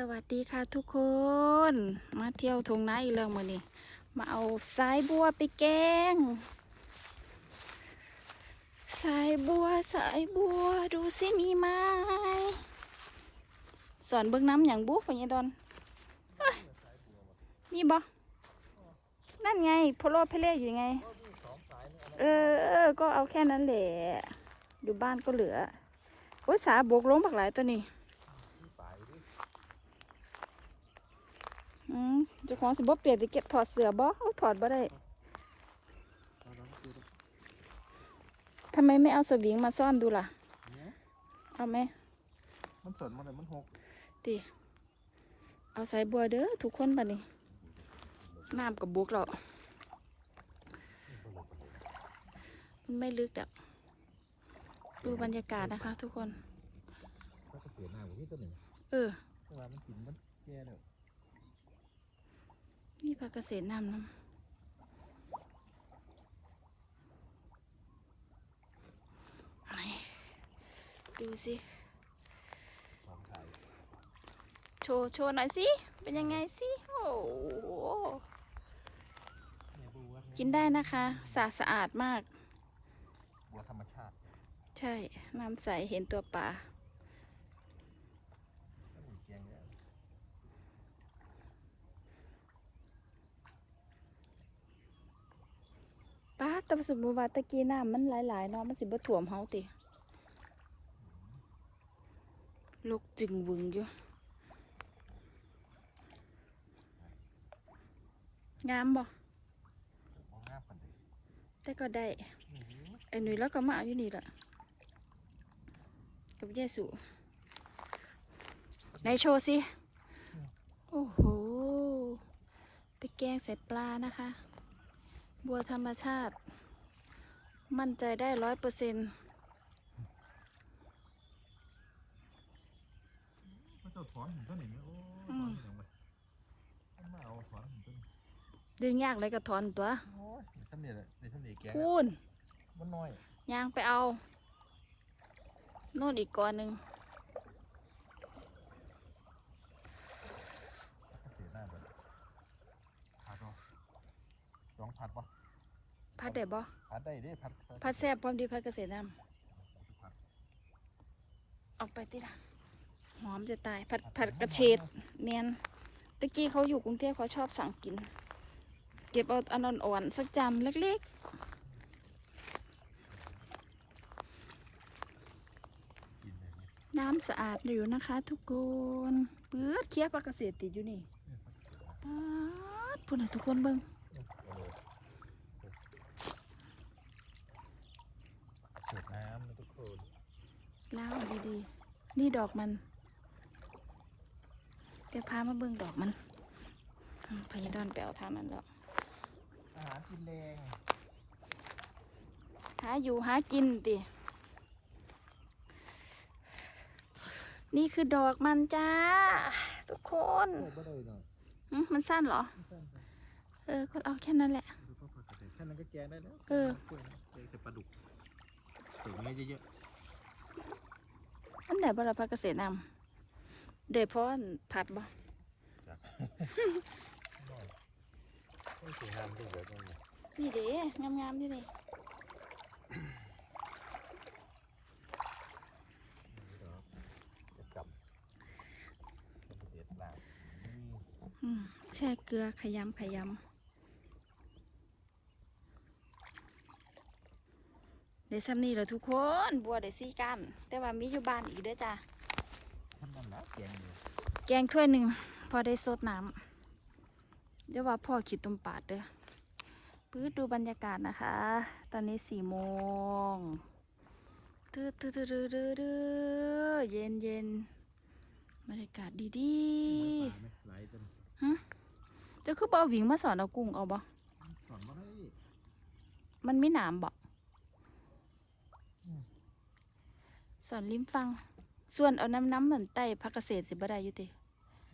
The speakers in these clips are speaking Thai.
สวัสดีค่ะทุกคน มาเที่ยวทงนาอีกแล้วมือนี้ มาเอาสายบัวไปแกง สายบัวสายบัวดูสิมีไหมสอนเบิ้งน้ำอย่างบุ๊กไปยังดอนเอ้ยมีบ่นั่นไงพโลเพเล่อยู่ไงเออเออ ก็เอาแค่นั้นแหละ อยู่บ้านก็เหลือ โอ้ยสาบกลงบักหลายตัวนี้ อืมเจ้าของสิบ่เปลี่ยนสิเก็บถอดเสื้อบ่เอาถอดบ่ได้ทำไมไม่เอาสวิงมาซ่อนดูล่ะ เอาไหม มันสนมันเลยมันหกติเอาสายบัวเด้อทุกคนบัดนี้ น้ำกับบุกแล้วมันไม่ลึกดอกดูบรรยากาศนะคะทุกคนก็จะเสียหน้าผมที่ตัวหนึ่งเออเพราะว่ามันกินมันแย่แล้ว นี่ผักเกษตรน้ำน้ำไหนดูสิความถ่ายโชว์โชว์หน่อยสิ เป็นยังไงสิ โอ้โหเนี่ยบัวกินได้นะคะ สะอาดสะอาดมาก บัวธรรมชาติ ใช่ น้ำใส เห็นตัวปลา ก็มีแกงเนี่ย ป้าแต่สมมติว่าตะกี้น้ำมันหลายๆเนาะมันสิบ่ถ่วมเฮาติลกจึงวึงอยู่งามบ่แต่ก็ได้ไอ้หนุ่ยแล้วก็มาเอาอยู่นี่แหละกับเยสุไหนโชว์สิ โอ้โห ไปแกงใส่ปลานะคะ บัวธรรมชาติ มั่นใจได้ร้อยเปอร์เซ็นต์พระเจ้าถอนหินต้นนี้ไหมโอ้ถอนหินไปมันมาเอาถอนหินต้นดึงยากเลยกระถอนตัวโอ้ยในท่านเนี่ยแหละในท่านเนี่ยแกงพูนมันน้อยยางไปเอา โน่นอีกก้อนหนึ่ง ก็เสียหน้าไปพัดเอาลองผัดปะ พัดได้ บ่ผัดได้เด้ผัดพัดแซ่บพร้อมดีพัดเกษตรน้ผัดำออกไปติละหอมจะตายผัดผัดกระเฉดเมียนตะกี้เขาอยู่กรุงเทพเขาชอบสั่งกิน เก็บเอาอันอ่อนๆสักจานเล็กกินเลยเนี่ยๆน้ำสะอาดอยู่นะคะ ทุกคนปื๊ดเคี้ยวปลากเกษตรติดอยู่นี่เนี่ยผัดเสียหน้าป๊าดพูดนะทุกคนเบิ่ง เออเสียน้ำนะทุกคน ล้างเอาดีๆ นี่ดอกมันเดี๋ยวพามาเบิ่งดอกมันพยาดอนไปเอาทางนั้นแล้วหากินแรงหาอยู่หากินติ นี่คือดอกมันจ้า ทุกคนหึมันสั้นเหรอ เออ ก็เอาแค่นั้นแหละ แค่นั้นก็แกงได้แล้ว เออกล้วยนะแต่ปลาดุกถึงเงี้เยอะ อันไหนบราพักเกษตรนำเดี๋ยวเพราะอันผัดบ่ๆจากน้อยไม่สวยงามด้วยแบบนั้นเนี่ยนี่เด้งามๆที่นี่นี่ดอกจะกลับเด็ดหนาอืมอืมแช่เกลือขยำขยำ เดี๋ยวซ้ำนี่แหละทุกคนบัวเดี๋ยวซี่กัน แต่ว่ามีอยู่บ้านอีกเด้อจ้าท่านนั่นนะแกงอยู่แกงถ้วยหนึ่งพอได้สดน้ำเดี๋ยวว่าพ่อขีดตุ่มปาดเด้อปื๊ดดูบรรยากาศนะคะ ตอนนี้สี่โมงตื้อตื้อตื้อตื้อตื้อตื้อเย็นเย็นบรรยากาศดีดีหมูป่าไหมไหลจนๆเจ้าคือบ่เอาหวิงมาสอนเอากุ้งเอาบ่สอนมาได้มันไม่หนามบ่ สอนริมฟัง ส่วนเอาน้ำน้ำเหมือนไต่พักเกษตรสิบ่ได้อยู่ติ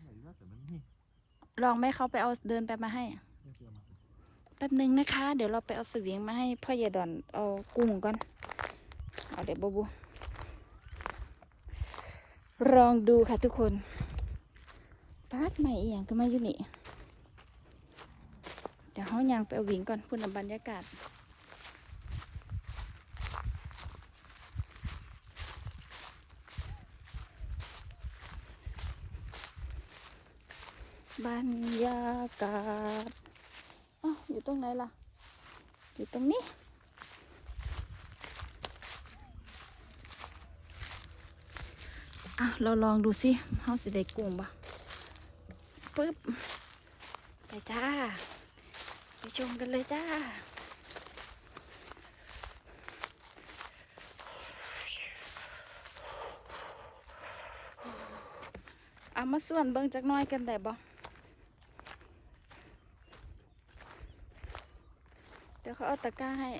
ไหลว่าแต่มันนี่ลองไหมเขาไปเอาเดินไปมาให้ไม่เชื่อมาแป๊บหนึ่งนะคะ เดี๋ยวเราไปเอาสวิงมาให้พ่อใหญ่ดอนเอากุ้งก่อน เอาเดี๋ยวบูบูลองดูค่ะทุกคนปาดใหม่อีหยังก็มาอยู่นี่ เดี๋ยวเขายางไปเอาวิ่งก่อนพุ่นนะบรรยากาศ บรรยากาศอ้าอยู่ตรงไหนล่ะ อยู่ตรงนี้ อะ เราลองดูสิเฮาสิได้กุ้งบ่ปึ๊บ ไปจ้า ไปชมกันเลยจ้าเอามาส่วนเบิ่งจักน้อยกันได้บ่ เดี๋ยวเขาเอาตะกร้าให้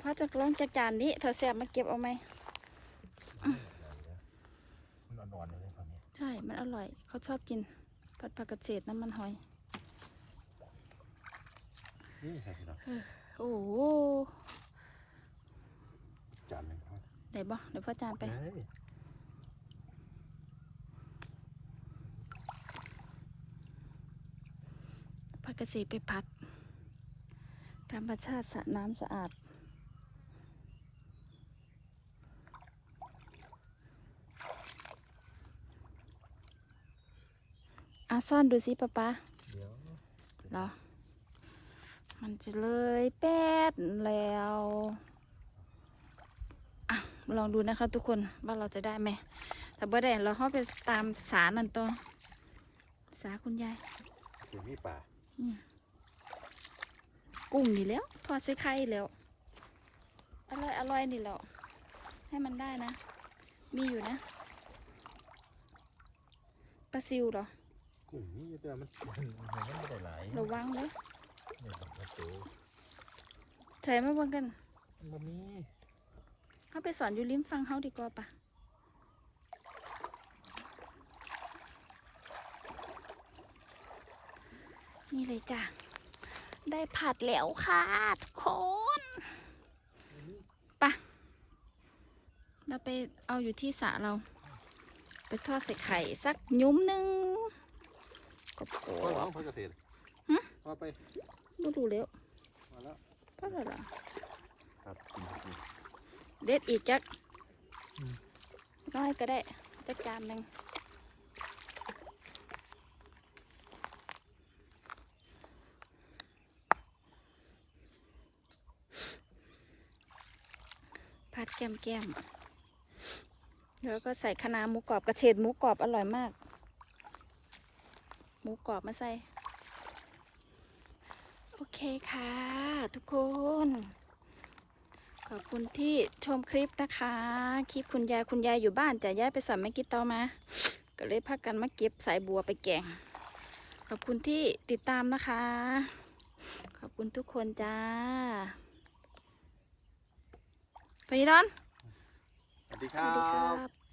พอจะลองจากจานนี้เธอแสบมาเก็บเอาไหม มันอ่อนๆเลยครับเนี่ยใช่ มันอร่อย เขาชอบกิน ผัดผักกระเฉดน้ำมันหอย นี่ครับพี่น้องโอ้โห จานหนึ่ง ครับเดี๋ยวบ่เดี๋ยวพ่อจานไปเฮ้ยผักกระเฉดไปผัด ธรรมชาติสระน้ำสะอาดอะซ่อนดูสิป๊าป๊าเดี๋ยวเหรอ มันจะเลยแป๊ดแล้วอะ ลองดูนะคะทุกคนว่าเราจะได้ไหมแต่บ่ได้เราเข้าไปตามสารนั่นตัวสาคุณยายคือมีป่ากุ้งนี่แหล้วทอดใส่ไข่แล้วอร่อยอร่อยนี่แหล้วให้มันได้นะ มีอยู่นะปลาซิวเหรอกุ้งนี่แต่มันมันมันไม่ได้หลายระวังเลยนี่ครับมาตูใส่มาเบิ่งกันมันมี เขาไปสอนอยู่ริมฟังเขาดีกว่าปะนี่เลยจ้ะ ได้ผัดแล้วค่ะทุกคนปะเราไปเอาอยู่ที่สระเรา ไปทอดใส่ไข่สักยุ้มหนึ่งกบโอ้ยน้องพักเกษตรหึเอาไปดูดูแล้วมาแล้วเพราะอะไรล่ะครับกินกิน เด็ดอีกจักน้อยก็ได้จักจานหนึ่งผัดแก้มแก้มๆแล้วก็ใส่คะน้าหมูกรอบกระเฉดหมูกรอบอร่อยมาก หมูกรอบมาใส่ โอเคค่ะ ทุกคน อบคุณที่ชมคลิปนะคะ คลิปคุณยายคุณยายอยู่บ้านจะย้ายไปสอนแม่กี่ต่อมา ก็เลยพักกันมาเก็บสายบัวไปแกง ขอบคุณที่ติดตามนะคะ ขอบคุณทุกคนจ้าไปดอน สวัสดีคสรัวัสดีครับ บ